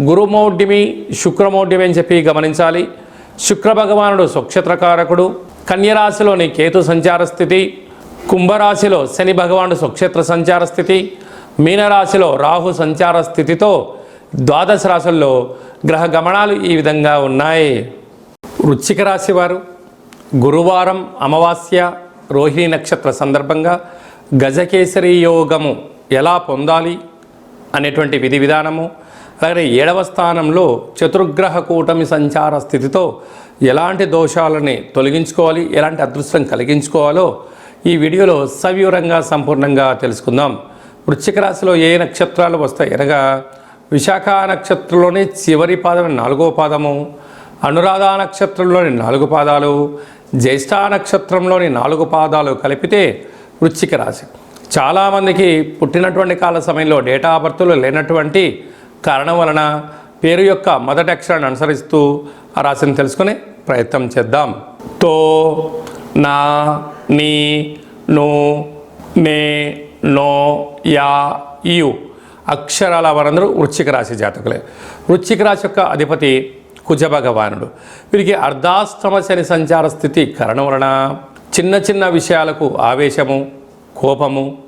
గురుమౌఢ్యమి శుక్రమౌఢ్యమి అని చెప్పి గమనించాలి. శుక్ర భగవానుడు స్వక్షేత్రకారకుడు. కన్యరాశిలోని కేతు సంచార స్థితి. కుంభరాశిలో శని భగవానుడు స్వక్షేత్ర సంచార స్థితి. మీనరాశిలో రాహు సంచార స్థితితో ద్వాదశ రాశుల్లో గ్రహ గమనాలు ఈ విధంగా ఉన్నాయి. వృశ్చిక రాశి వారు గురువారం అమావాస్య రోహిణి నక్షత్ర సందర్భంగా గజకేసరి యోగము ఎలా పొందాలి అనేటువంటి విధి విధానము అలాగే ఏడవ స్థానంలో చతుర్గ్రహ కూటమి సంచార స్థితితో ఎలాంటి దోషాలని తొలగించుకోవాలి ఎలాంటి అదృష్టం కలిగించుకోవాలో ఈ వీడియోలో సవివరంగా సంపూర్ణంగా తెలుసుకుందాం. వృశ్చిక రాశిలో ఏ నక్షత్రాలు వస్తాయి? అనగా విశాఖ నక్షత్రంలోని చివరి పాదం నాలుగో పాదము అనురాధ నక్షత్రంలోని నాలుగు పాదాలు జ్యేష్ఠ నక్షత్రంలోని నాలుగు పాదాలు కలిపితే వృశ్చిక రాశి. చాలామందికి పుట్టినటువంటి కాల సమయంలో డేటా బర్త్లు లేనటువంటి కారణం వలన పేరు యొక్క మొదటి అక్షరాన్ని అనుసరిస్తూ ఆ రాశిని తెలుసుకునే ప్రయత్నం చేద్దాం. తో నా నీ నో నే నో యా యు అక్షరాల వారందరూ వృశ్చిక రాశి జాతకులే. వృశ్చిక రాశి యొక్క అధిపతి కుజ భగవానుడు వీరికి అర్ధాస్తమ శని సంచార స్థితి కారణం వలన చిన్న చిన్న విషయాలకు ఆవేశము కోపము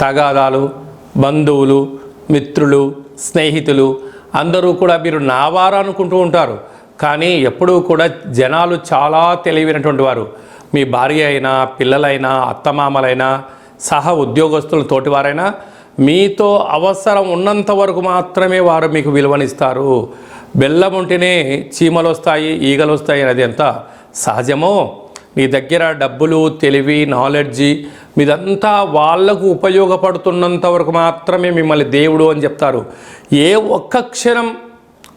తగాదాలు బంధువులు మిత్రులు స్నేహితులు అందరూ కూడా మీరు నావారు అనుకుంటూ ఉంటారు. కానీ ఎప్పుడూ కూడా జనాలు చాలా తెలివైనటువంటి వారు. మీ భార్య అయినా పిల్లలైనా అత్తమామలైనా సహ ఉద్యోగస్తులు తోటివారైనా మీతో అవసరం ఉన్నంత వరకు మాత్రమే వారు మీకు విలువనిస్తారు. బెల్లం ఉంటేనే చీమలు వస్తాయి ఈగలు వస్తాయి అనేది ఎంత సహజమో మీ దగ్గర డబ్బులు తెలివి నాలెడ్జి మీదంతా వాళ్ళకు ఉపయోగపడుతున్నంత వరకు మాత్రమే మిమ్మల్ని దేవుడు అని చెప్తారు. ఏ ఒక్క క్షణం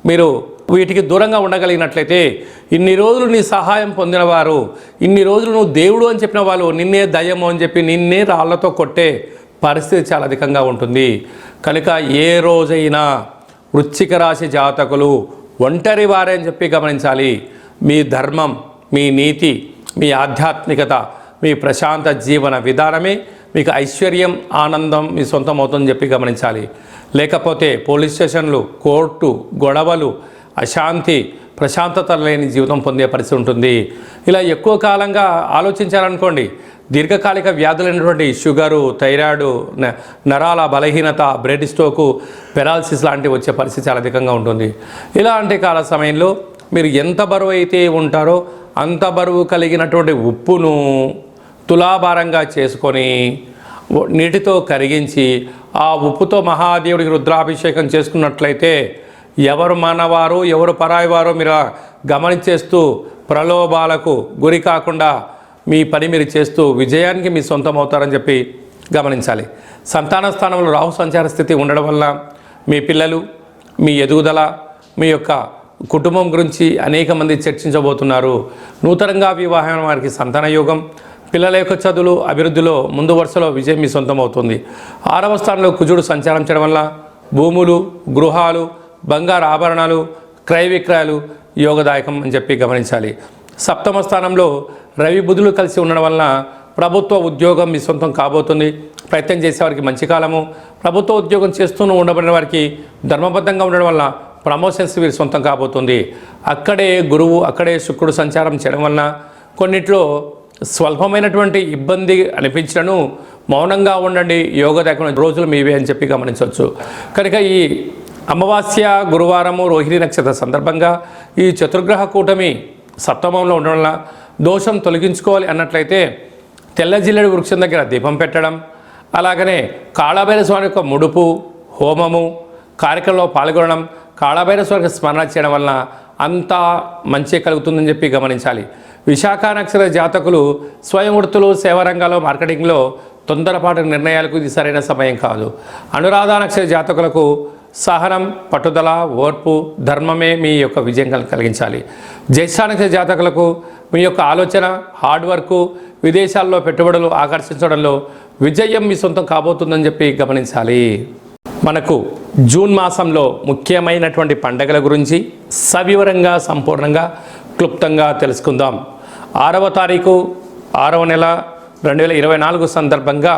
మీరు వీటికి దూరంగా ఉండగలిగినట్లయితే ఇన్ని రోజులు నీ సహాయం పొందినవారు ఇన్ని రోజులు నువ్వు దేవుడు అని చెప్పిన వాళ్ళు నిన్నే దయ్యము అని చెప్పి నిన్నే రాళ్ళతో కొట్టే పరిస్థితి చాలా అధికంగా ఉంటుంది. కనుక ఏ రోజైనా వృశ్చిక రాశి జాతకులు ఒంటరి వారే అని చెప్పి గమనించాలి. మీ ధర్మం మీ నీతి మీ ఆధ్యాత్మికత మీ ప్రశాంత జీవన విధానమే మీకు ఐశ్వర్యం ఆనందం మీ సొంతం అవుతుందని చెప్పి గమనించాలి. లేకపోతే పోలీస్ స్టేషన్లు కోర్టు గొడవలు అశాంతి ప్రశాంతత లేని జీవితం పొందే పరిస్థితి ఉంటుంది. ఇలా ఎక్కువ కాలంగా ఆలోచించారనుకోండి దీర్ఘకాలిక వ్యాధులైనటువంటి షుగరు థైరాయిడ్ న- నరాల బలహీనత బ్రెడ్ స్టోకు పెరాలసిస్ లాంటివి వచ్చే పరిస్థితి చాలా అధికంగా ఉంటుంది. ఇలాంటి కాల సమయంలో మీరు ఎంత బరువు అయితే ఉంటారో అంత బరువు కలిగినటువంటి ఉప్పును తులాభారంగా చేసుకొని నీటితో కరిగించి ఆ ఉప్పుతో మహాదేవుడికి రుద్రాభిషేకం చేసుకున్నట్లయితే ఎవరు మనవారు ఎవరు పరాయివారో మీరు గమనించేస్తూ ప్రలోభాలకు గురి కాకుండా మీ పని మీరు చేస్తూ విజయానికి మీ సొంతం అవుతారని చెప్పి గమనించాలి. సంతాన స్థానంలో రాహు సంచార స్థితి ఉండడం వల్ల మీ పిల్లలు మీ ఎదుగుదల మీ యొక్క కుటుంబం గురించి అనేక మంది చర్చించబోతున్నారు. నూతనంగా వివాహమైన వారికి సంతాన యోగం పిల్లల యొక్క చదువులు అభివృద్ధిలో ముందు వరుసలో విజయం మీ సొంతం అవుతుంది ఆరవ స్థానంలో కుజుడు సంచారం చేయడం వల్ల భూములు గృహాలు బంగారు ఆభరణాలు క్రయ విక్రయాలు యోగదాయకం అని చెప్పి గమనించాలి. సప్తమ స్థానంలో రవి బుధులు కలిసి ఉండడం వలన ప్రభుత్వ ఉద్యోగం మీ సొంతం కాబోతుంది. ప్రయత్నం చేసేవారికి మంచి కాలము. ప్రభుత్వ ఉద్యోగం చేస్తూ ఉండబడిన వారికి ధర్మబద్ధంగా ఉండడం వల్ల ప్రమోషన్స్ వీరి సొంతం కాబోతుంది. అక్కడే గురువు అక్కడే శుక్రుడు సంచారం చేయడం వలన కొన్నిట్లో స్వల్పమైనటువంటి ఇబ్బంది అనిపించినను మౌనంగా ఉండండి యోగ లేకుండా రోజులు మీవే అని చెప్పి గమనించవచ్చు. కనుక ఈ అమావాస్య గురువారము రోహిణి నక్షత్ర సందర్భంగా ఈ చతుర్గ్రహ కూటమి సప్తమంలో ఉండడం వల్ల దోషం తొలగించుకోవాలి అన్నట్లయితే తెల్లజిల్లడి వృక్షం దగ్గర దీపం పెట్టడం అలాగనే కాళభైర స్వామి యొక్క ముడుపు హోమము కార్యక్రమంలో పాల్గొనడం కాళభైర స్మరణ చేయడం వలన అంతా మంచి కలుగుతుందని చెప్పి గమనించాలి. విశాఖ నక్షత్ర జాతకులు స్వయం వృత్తులు సేవారంగాల్లో మార్కెటింగ్లో తొందరపాటు నిర్ణయాలకు ఇది సరైన సమయం కాదు. అనురాధ నక్షత్ర జాతకులకు సహనం పట్టుదల ఓర్పు ధర్మమే మీ యొక్క విజయం కలిగించాలి. జ్యేష్ఠ జాతకులకు మీ యొక్క ఆలోచన హార్డ్ వర్క్ విదేశాల్లో పెట్టుబడులు ఆకర్షించడంలో విజయం మీ సొంతం కాబోతుందని చెప్పి గమనించాలి. మనకు జూన్ మాసంలో ముఖ్యమైనటువంటి పండగల గురించి సవివరంగా సంపూర్ణంగా క్లుప్తంగా తెలుసుకుందాం. ఆరవ తారీఖు ఆరవ నెల రెండు వేల ఇరవై నాలుగు సందర్భంగా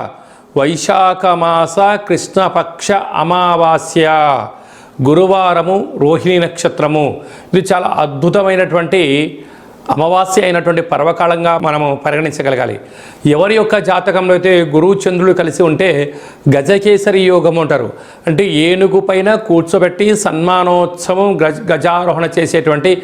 వైశాఖ మాస కృష్ణపక్ష అమావాస్య గురువారము రోహిణి నక్షత్రము. ఇది చాలా అద్భుతమైనటువంటి అమావాస్య అయినటువంటి పర్వకాలంగా మనము పరిగణించగలగాలి. ఎవరి యొక్క జాతకంలో అయితే గురువు చంద్రుడు కలిసి ఉంటే గజకేసరి యోగం అంటారు. అంటే ఏనుగు పైన కూర్చోబెట్టి సన్మానోత్సవం గజ గజారోహణ చేసేటువంటి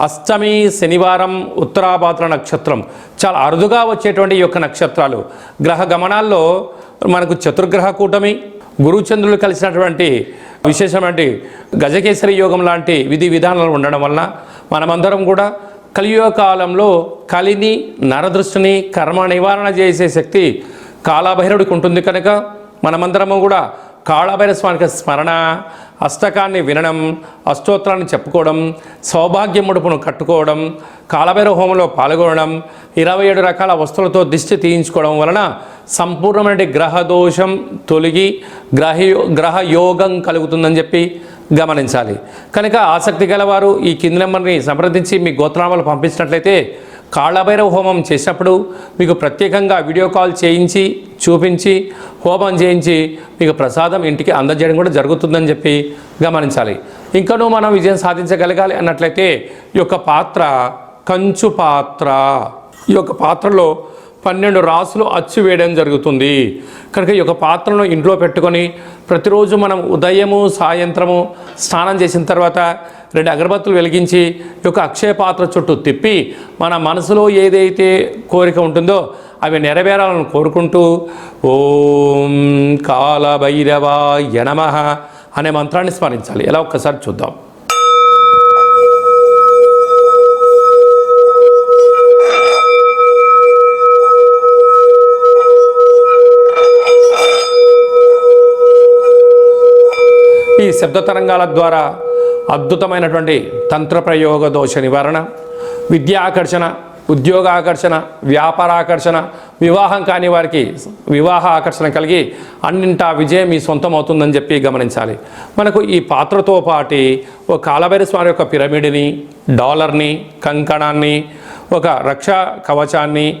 అష్టమి శనివారం ఉత్తరాభాద్ర నక్షత్రం. చాలా అరుదుగా వచ్చేటువంటి ఈ యొక్క నక్షత్రాలు. గ్రహ గమనాల్లో మనకు చతుర్గ్రహ కూటమి గురుచంద్రులు కలిసినటువంటి విశేషమైన గజకేసరి యోగం లాంటి విధి విధానాలు ఉండడం వలన మనమందరం కూడా కలియుగ కాలంలో కలిని నరదృష్టిని కర్మ నివారణ చేసే శక్తి కాళభైరవుడికి ఉంటుంది కనుక మనమందరము కూడా కాళభైర స్వామికి స్మరణ అష్టకాన్ని వినడం అష్టోత్తరాన్ని చెప్పుకోవడం సౌభాగ్య ముడుపును కట్టుకోవడం కాళభైర హోమంలో పాల్గొనడం ఇరవై ఏడు రకాల వస్తువులతో దిష్టి తీయించుకోవడం వలన సంపూర్ణమైన గ్రహ దోషం తొలగి గ్రహ గ్రహయోగం కలుగుతుందని చెప్పి గమనించాలి. కనుక ఆసక్తి గలవారు ఈ కింది నెంబర్ని సంప్రదించి మీ గోత్రనామాలు పంపించినట్లయితే కాళభైరవ హోమం చేసినప్పుడు మీకు ప్రత్యేకంగా వీడియో కాల్ చేయించి చూపించి హోమం చేయించి మీకు ప్రసాదం ఇంటికి అందజేయడం కూడా జరుగుతుందని చెప్పి గమనించాలి. ఇంకనూ మనం విజయం సాధించగలగాలి అన్నట్లయితే ఈ యొక్క పాత్ర కంచు పాత్ర. ఈ యొక్క పాత్రలో పన్నెండు రాసులు అచ్చు వేయడం జరుగుతుంది. కనుక ఈ యొక్క పాత్రను ఇంట్లో పెట్టుకొని ప్రతిరోజు మనం ఉదయము సాయంత్రము స్నానం చేసిన తర్వాత రెండు అగరబత్తులు వెలిగించి యొక్క అక్షయ పాత్ర చుట్టూ తిప్పి మన మనసులో ఏదైతే కోరిక ఉంటుందో అవి నెరవేరాలని కోరుకుంటూ ఓం కాలభైరవ యనమ అనే మంత్రాన్ని స్మరించాలి. ఎలా ఒక్కసారి చూద్దాం. ఈ శబ్ద తరంగాల ద్వారా అద్భుతమైనటువంటి తంత్ర ప్రయోగ దోష నివారణ విద్యా ఆకర్షణ ఉద్యోగ ఆకర్షణ వ్యాపార ఆకర్షణ వివాహం కాని వారికి వివాహ ఆకర్షణ కలిగి అన్నింటా విజయం మీ సొంతం అవుతుందని చెప్పి గమనించాలి. మనకు ఈ పాత్రతో పాటి ఒక కాలభైర స్వామి యొక్క పిరమిడ్ని డాలర్ని కంకణాన్ని ఒక రక్షా కవచాన్ని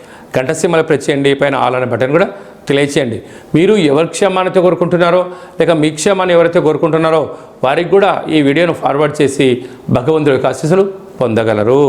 అన్నట్టయితే గంట ప్రెస్ చేయండి పైన ఆల్ అనే బటన్ కూడా తెలియచేయండి. మీరు ఎవరి క్షేమాన్ని కోరుకుంటున్నారో లేక మీ క్షేమాన్ని ఎవరైతే కోరుకుంటున్నారో వారికి కూడా ఈ వీడియోను ఫార్వర్డ్ చేసి భగవంతుడి యొక్క ఆశీస్సులు పొందగలరు.